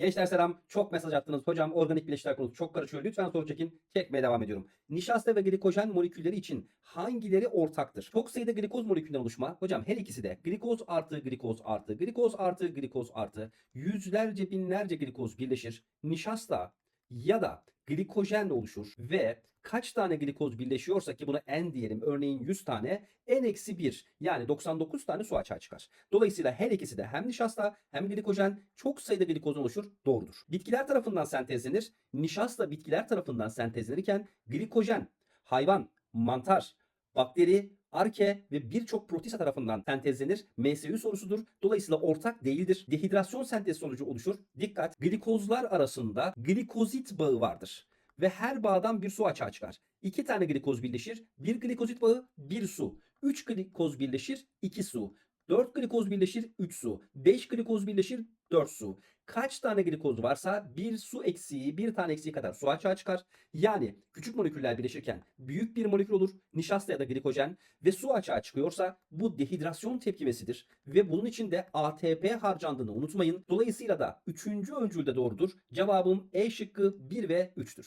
Gençler selam. Çok mesaj attınız. Hocam organik bileşikler konusu çok karışıyor. Lütfen soru çekin. Çekmeye devam ediyorum. Nişasta ve glikojen molekülleri için hangileri ortaktır? Çok sayıda glikoz molekülünden oluşma. Hocam her ikisi de glikoz artı glikoz artı glikoz artı glikoz artı yüzlerce binlerce glikoz birleşir. Nişasta ya da glikojenle oluşur ve kaç tane glikoz birleşiyorsa ki buna n diyelim örneğin 100 tane n-1 yani 99 tane su açığa çıkar. Dolayısıyla her ikisi de hem nişasta hem glikojen çok sayıda glikozdan oluşur. Doğrudur. Bitkiler tarafından sentezlenir. Nişasta bitkiler tarafından sentezlenirken glikojen hayvan, mantar, bakteri, arke ve birçok protista tarafından sentezlenir. MSU sorusudur. Dolayısıyla ortak değildir. Dehidrasyon sentezi sonucu oluşur. Dikkat! Glikozlar arasında glikozit bağı vardır. Ve her bağdan bir su açığa çıkar. İki tane glikoz birleşir. Bir glikozit bağı, bir su. Üç glikoz birleşir, iki su. 4 glikoz birleşir 3 su. 5 glikoz birleşir 4 su. Kaç tane glikoz varsa bir su eksiği, bir tane eksiği kadar su açığa çıkar. Yani küçük moleküller birleşirken büyük bir molekül olur. Nişasta ya da glikojen ve su açığa çıkıyorsa bu dehidrasyon tepkimesidir. Ve bunun için de ATP harcandığını unutmayın. Dolayısıyla da 3. öncülde doğrudur. Cevabım E şıkkı 1 ve 3'tür.